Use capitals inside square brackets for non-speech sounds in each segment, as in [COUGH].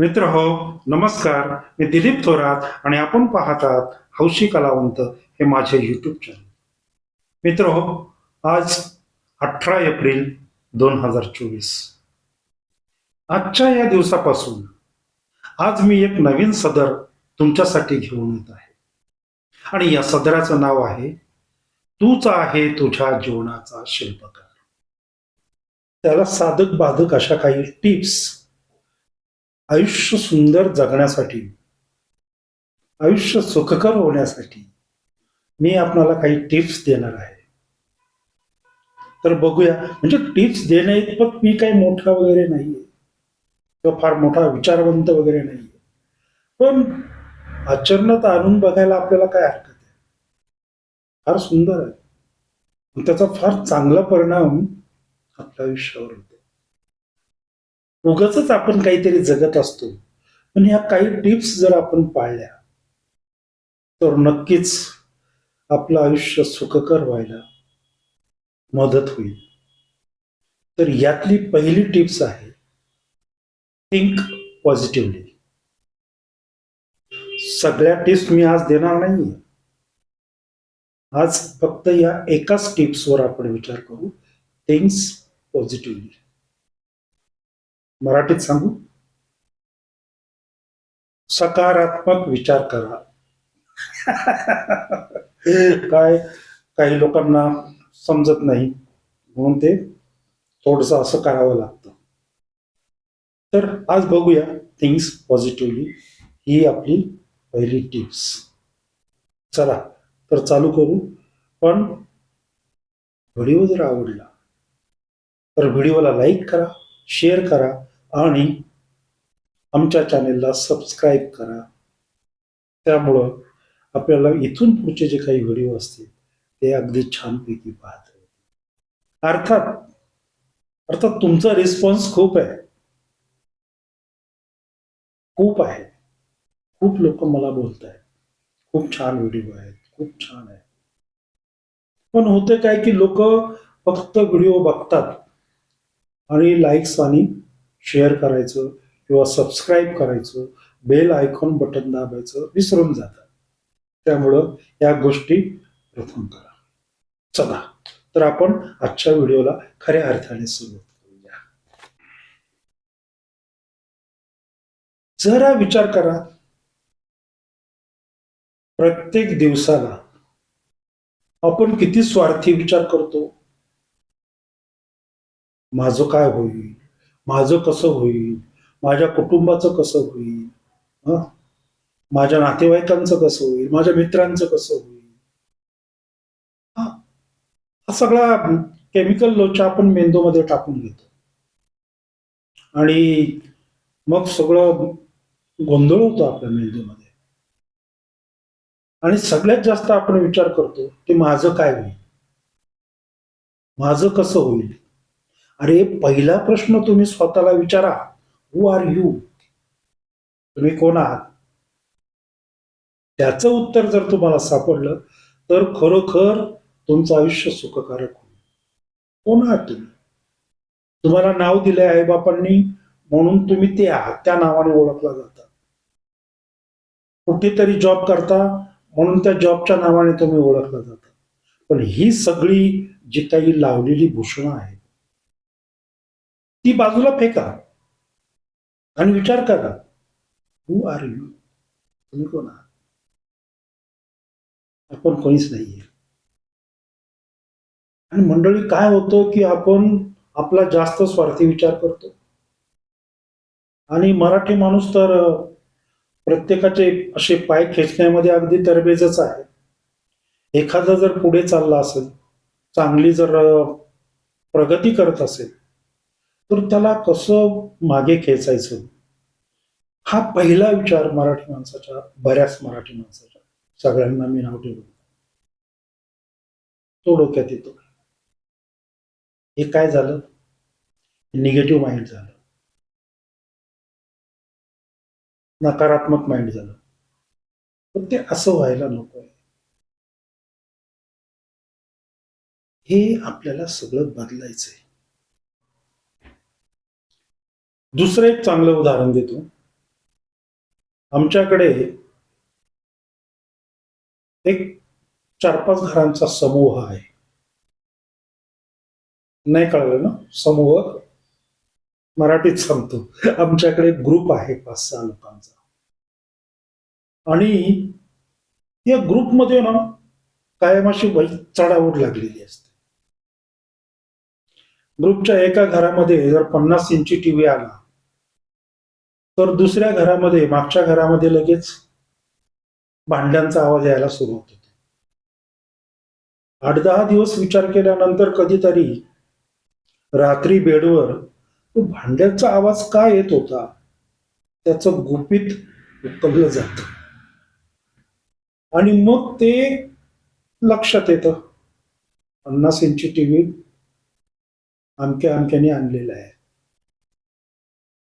मित्र हो नमस्कार. मी दिलीप थोरात आणि आपण पाहतात हौशी कलावंत हे माझे यूट्यूब चॅनल मित्र हो आज अठरा एप्रिल दोन हजार चोवीस. आजच्या या दिवसापासून आज मी एक नवीन सदर तुमच्यासाठी घेऊन येत आहे. आणि या सदराचं नाव आहे तूच आहे तुझ्या जीवनाचा शिल्पकार. त्याला साधक बाधक अशा काही टिप्स आयुष्य सुंदर जगण्यासाठी आयुष्य सुखकर होण्यासाठी मी आपणाला काही टिप्स देणार आहे. तर बघूया. म्हणजे टिप्स देण्या इतपत मी काही मोठा वगैरे नाहीये. किंवा फार मोठा विचारवंत वगैरे नाहीये. पण आचरणात आणून बघायला आपल्याला काय हरकत आहे? फार सुंदर आहे. त्याचा फार चांगला परिणाम आपल्या आयुष्यावर होतो. उगच आपण काहीतरी जगत असतो. पण ह्या काही टिप्स जर आपण पाळल्या तर नक्कीच आपलं आयुष्य सुखकर व्हायला मदत होईल. तर यातली पहिली टिप्स आहे थिंक पॉझिटिव्हली सगळ्या टिप्स मी आज देणार नाहीये. आज फक्त या एकाच टिप्सवर आपण विचार करू थिंग्स पॉझिटिव्हली मराठीत सांगू? सकारात्मक विचार करा. काय काही लोकांना समजत नाही. म्हणून ते थोडस असं करावं लागतं. तर आज बघूया थिंग्स पॉझिटिव्हली ही आपली पहिली टिप्स चला तर चालू करू. पण व्हिडिओ जर आवडला तर व्हिडिओला लाईक करा शेअर करा. आणि आमच्या चॅनेलला सबस्क्राईब करा. त्यामुळं आपल्याला इथून पुढचे जे काही व्हिडिओ असतील ते अगदी छानपैकी पाहत अर्थात अर्थात तुमचा रिस्पॉन्स खूप आहे. खूप आहे. खूप लोक मला बोलत आहेत खूप छान व्हिडिओ आहेत. खूप छान आहे. पण होते काय की लोक फक्त व्हिडिओ बघतात. आणि लाईक्स आणि शेअर करायचं किंवा सबस्क्राईब करायचं बेल आयकॉन बटन दाबायचं विसरून जातात त्यामुळं या गोष्टी प्रथम करा. चला तर आपण आजच्या व्हिडिओला खऱ्या अर्थाने सुरुवात करूया. जरा विचार करा. प्रत्येक दिवसाला आपण किती स्वार्थी विचार करतो? माझं काय होईल? माझं कसं होईल? माझ्या कुटुंबाचं कसं होईल? माझ्या नातेवाईकांचं कसं होईल? माझ्या मित्रांचं कसं होईल? हा. सगळा केमिकल लोचा आपण मेंदूमध्ये टाकून घेतो. आणि मग सगळं गोंधळ होतो आपल्या मेंदूमध्ये. आणि सगळ्यात जास्त आपण विचार करतो की माझं काय होईल? माझं कसं होईल? अरे पहिला प्रश्न तुम्ही स्वतःला विचारा. हु आर यू तुम्ही कोण आहात? त्याचं उत्तर जर तुम्हाला सापडलं तर खरोखर तुमचं आयुष्य सुखकारक होईल. कोण आहात तुम्ही? तुम्हाला नाव दिलंय आईबापांनी म्हणून तुम्ही ते आहात. त्या नावाने ओळखला जाता. कुठेतरी जॉब करता म्हणून त्या जॉबच्या नावाने तुम्ही ओळखला जाता. पण ही सगळी जी काही लावलेली भूषणं आहेत. ती बाजूला फेका. आणि विचार करा हु आर यू तुम्ही कोण आहात? आपण कोणीच नाहीये. आणि मंडळी काय होतं की आपण आपला जास्त स्वार्थी विचार करतो. आणि मराठी माणूस तर प्रत्येकाचे असे पाय खेचण्यामध्ये अगदी तरबेजच आहे. एखादा जर पुढे चालला असेल चांगली जर प्रगती करत असेल तर त्याला कसं मागे खेचायचं? हा पहिला विचार मराठी माणसाच्या बऱ्याच मराठी माणसाच्या. सगळ्यांना मी नाव ठेवलं. तो डोक्यात येतो. हे काय झालं? निगेटिव्ह माइंड झालं. नकारात्मक माइंड झालं. पण ते असं व्हायला नको आहे हे आपल्याला सगळं बदलायचंय. दुसरं एक चांगलं उदाहरण देतो. आमच्याकडे एक चार पाच घरांचा समूह आहे. नाही कळलं ना? समूह मराठीत सांगतो. आमच्याकडे ग्रुप आहे पाच सहा लोकांचा. आणि या ग्रुपमध्ये ना कायम अशी चढावड लागलेली असते. ग्रुपच्या एका घरामध्ये जर पन्नास इंची टीव्ही आला तर दुसऱ्या घरामध्ये मागच्या घरामध्ये लगेच भांड्यांचा आवाज यायला सुरुवात होतो. आठ दहा दिवस विचार केल्यानंतर कधीतरी रात्री बेडवर तो भांड्याचा आवाज का येत होता त्याचं गुपित उकललं जात. आणि मग ते लक्षात येतं. पन्नास इंची टीव्ही अमक्या अमक्याने आणलेला आहे.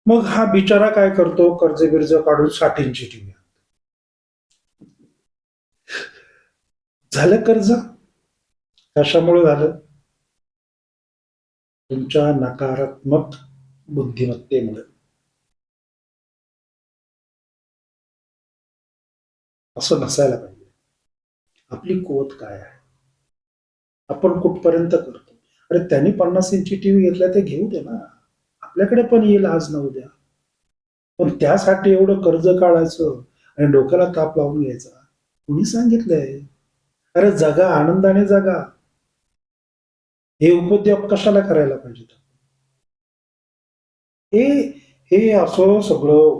मग हा बिचारा काय करतो? कर्ज बिर्ज काढून साठ इंची टीव्ही झालं कर्ज? कशामुळे झालं? तुमच्या नकारात्मक बुद्धिमत्तेमुळे. असं नसायला पाहिजे. आपली कुवत काय आहे? आपण कुठपर्यंत करतो? अरे त्यांनी पन्नास इंची टीव्ही घेतला ते घेऊ दे ना. आपल्याकडे पण येईल आज ना उद्या. पण त्यासाठी एवढं कर्ज काढायचं आणि डोक्याला ताप लावून घ्यायचा. कुणी सांगितलंय? अरे जगा आनंदाने जगा. हे उपद्व्याप कशाला करायला पाहिजे? हे हे असं सगळं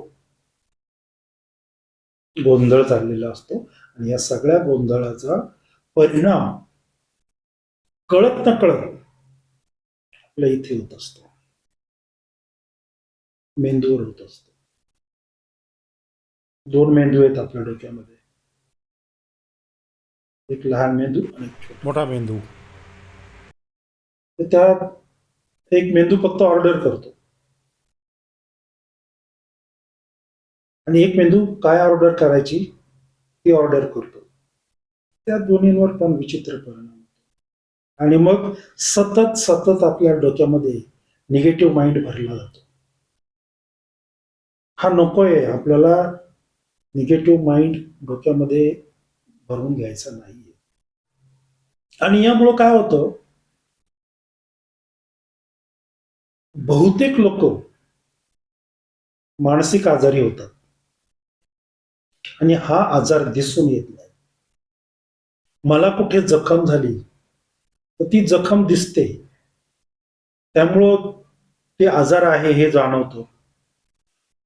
गोंधळ चाललेला असतो आणि या सगळ्या गोंधळाचा परिणाम कळत न कळत आपल्या इथे होत असतो. मेंदूवर होत असतो. दोन मेंदू आहेत आपल्या डोक्यामध्ये. एक लहान मेंदू आणि मोठा मेंदू. त्यात एक मेंदू फक्त ऑर्डर करतो. आणि एक मेंदू काय ऑर्डर करायची ती ऑर्डर करतो. त्या दोन्हींवर पण विचित्र परिणाम. आणि मग सतत सतत आपल्या डोक्यामध्ये निगेटिव्ह माइंड भरला जातो. हा नकोय. आपल्याला निगेटिव्ह माइंड डोक्यामध्ये भरून घ्यायचा नाहीये. आणि यामुळं काय होतं? बहुतेक लोक मानसिक आजारी होतात. आणि हा आजार दिसून येत नाही. मला कुठे जखम झाली तर ती जखम दिसते. त्यामुळं ते आजार आहे हे जाणवतो.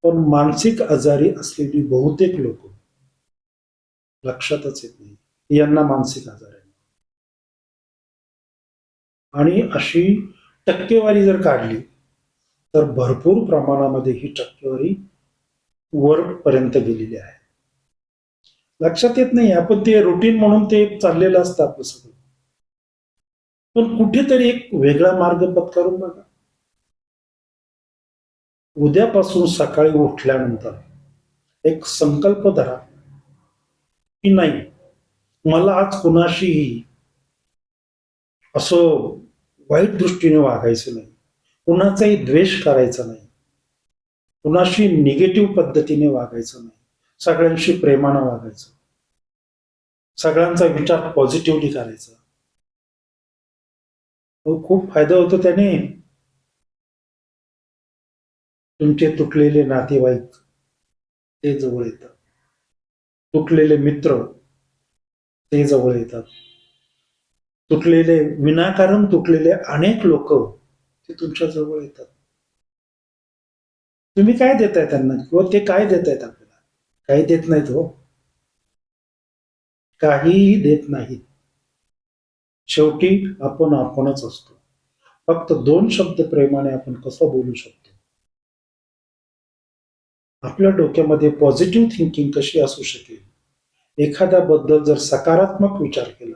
पण मानसिक आजारी असलेली बहुतेक लोक लक्षातच येत नाही. यांना मानसिक आजार आहे आणि अशी टक्केवारी जर काढली तर भरपूर प्रमाणामध्ये ही टक्केवारी वरपर्यंत गेलेली आहे. लक्षात येत नाही. आपण ते रुटीन म्हणून ते चाललेलं असतं आपलं सगळं. पण कुठेतरी एक वेगळा मार्ग पत्करून बघा. उद्यापासून सकाळी उठल्यानंतर एक संकल्प धरा की नाही मला आज कुणाशीही असं वाईट दृष्टीने वागायचं नाही कुणाचाही द्वेष करायचा नाही कुणाशी निगेटिव्ह पद्धतीने वागायचं नाही सगळ्यांशी प्रेमानं वागायचं सगळ्यांचा विचार पॉझिटिव्हली करायचा. अहो, खूप फायदा होतो त्याने. तुमचे तुटलेले नातेवाईक ते जवळ येतात. तुटलेले मित्र ते जवळ येतात. तुटलेले विनाकारण तुटलेले अनेक लोक ते तुमच्या जवळ येतात. तुम्ही काय देताय त्यांना? किंवा ते काय देत आहेत आपल्याला? काही देत नाहीत हो. काहीही देत नाहीत. शेवटी आपण आपणच असतो. फक्त दोन शब्द प्रेमाने आपण कसं बोलू शकतो? आपल्या डोक्यामध्ये पॉझिटिव्ह थिंकिंग कशी असू शकेल? एखाद्याबद्दल जर सकारात्मक विचार केला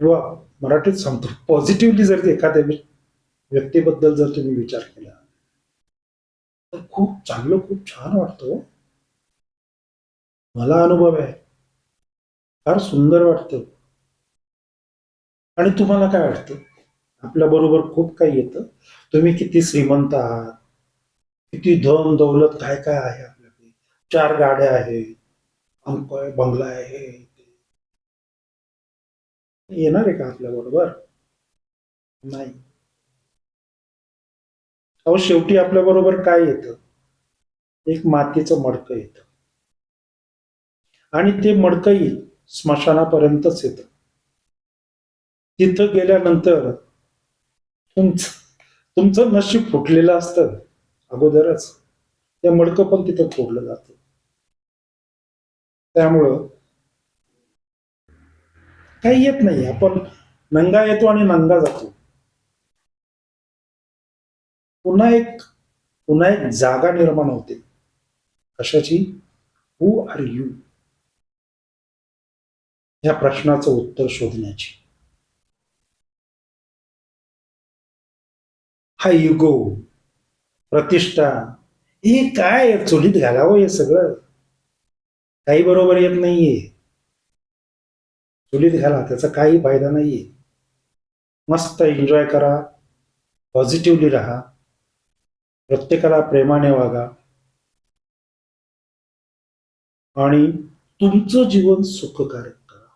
किंवा मराठीत सांगतो पॉझिटिव्हली जर एखाद्या व्यक्तीबद्दल जर तुम्ही विचार केला तर खूप चांगलं खूप छान वाटतं हो. मला अनुभव आहे. फार सुंदर वाटतं. आणि तुम्हाला काय वाटतं? आपल्या बरोबर खूप काही येतं. तुम्ही किती श्रीमंत आहात? किती धन दौलत काय काय आहे आपल्याकडे? चार गाड्या आहेत. अंक आहे बंगला आहे. येणार आहे का आपल्या बरोबर? नाही. अहो शेवटी आपल्या बरोबर काय येतं? एक मातीचं मडकं येतं. आणि ते मडकंही स्मशानापर्यंतच येतं. तिथं गेल्यानंतर तुमचं तुमचं नशीब फुटलेलं असतं अगोदरच. ते मडकं पण तिथं फोडलं जात. त्यामुळं काही येत नाही. आपण नंगा येतो आणि नंगा जातो. पुन्हा एक पुन्हा एक जागा निर्माण होते. कशाची? हु आर यू या प्रश्नाचं उत्तर शोधण्याची. हा युगो प्रतिष्ठा हे काय चुलीत घालावं हे सगळं? काही बरोबर येत नाहीये. चुलीत घाला त्याचा काही फायदा नाहीये. मस्त एन्जॉय करा पॉझिटिव्हली राहा प्रत्येकाला प्रेमाने वागा. आणि तुमचं जीवन सुखकारक करा.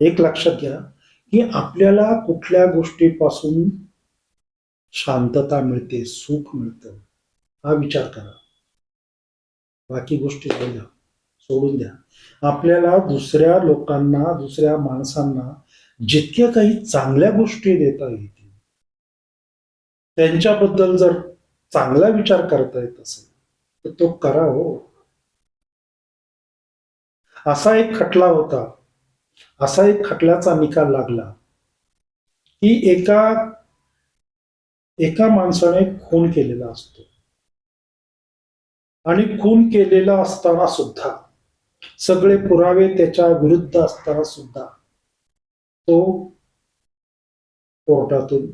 एक लक्षात घ्या की आपल्याला कुठल्या गोष्टीपासून शांतता मिळते सुख मिळतं. हा विचार करा. बाकी गोष्टी सोडून सोडून द्या. आपल्याला दुसऱ्या लोकांना दुसऱ्या माणसांना जितक्या काही चांगल्या गोष्टी देता येतील त्यांच्याबद्दल जर चांगला विचार करता येत असेल तर तो करा हो. असा एक खटला होता. असा एक खटल्याचा निकाल लागला की एका एका माणसाने खून केलेला असतो. आणि खून केलेला असताना सुद्धा सगळे पुरावे त्याच्या विरुद्ध असताना सुद्धा तो कोर्टातून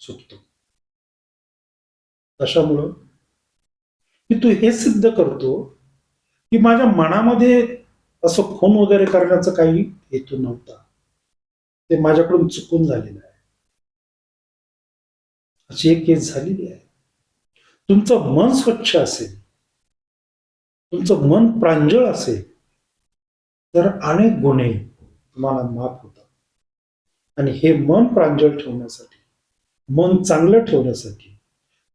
सुटतो. कशामुळं की तू हे सिद्ध करतो की माझ्या मनामध्ये असं खून वगैरे करण्याचा काही हेतू नव्हता. ते माझ्याकडून चुकून झालेलं आहे. अशी एक केस झालेली आहे. तुमचं मन स्वच्छ असेल तुमचं मन प्रांजळ असेल तर अनेक गुन्हे तुम्हाला माफ होतात. आणि हे मन प्रांजळ ठेवण्यासाठी मन चांगलं ठेवण्यासाठी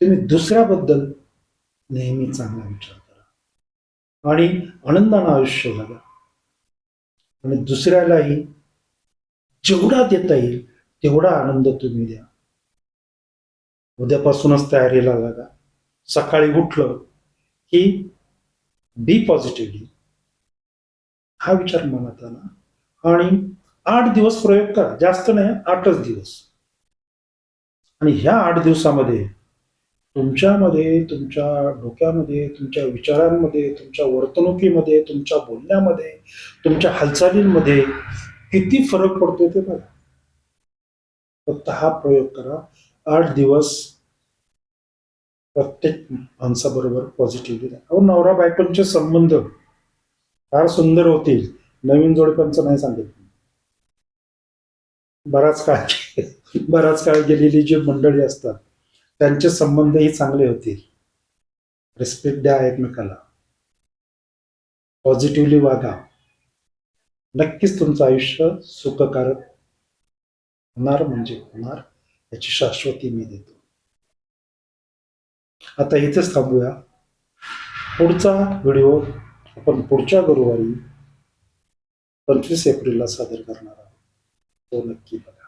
तुम्ही दुसऱ्याबद्दल नेहमी चांगला विचार करा. आणि आनंदानं आयुष्य जगा आणि दुसऱ्यालाही जेवढा देता येईल तेवढा आनंद तुम्ही द्या. उद्यापासूनच तयारीला लागा. सकाळी उठलं की बी पॉझिटिव्हली हा विचार मनात आला आणि आठ दिवस प्रयोग करा. जास्त नाही आठच दिवस. आणि ह्या आठ दिवसामध्ये तुमच्यामध्ये तुमच्या डोक्यामध्ये तुमच्या विचारांमध्ये तुमच्या वर्तणुकीमध्ये तुमच्या बोलण्यामध्ये तुमच्या हालचालींमध्ये किती फरक पडतो ते बघा. फक्त हा प्रयोग करा. आठ दिवस प्रत्येक माणसाबरोबर पॉझिटिव्हली राहा अहो नवरा बायकोंचे संबंध फार सुंदर होतील. नवीन जोडप्यांचं नाही सांगत बराच काळ [LAUGHS] बराच काळ गेलेली जी मंडळी असतात त्यांचे संबंधही चांगले होतील. रिस्पेक्ट द्या एकमेकाला. पॉझिटिव्हली वागा. नक्कीच तुमचं आयुष्य सुखकारक होणार म्हणजे होणार. याची शाश्वती मी देतो. आता इथेच थांबूया. पुढचा व्हिडिओ आपण पुढच्या गुरुवारी पंचवीस एप्रिलला सादर करणार आहोत. तो नक्की बघा.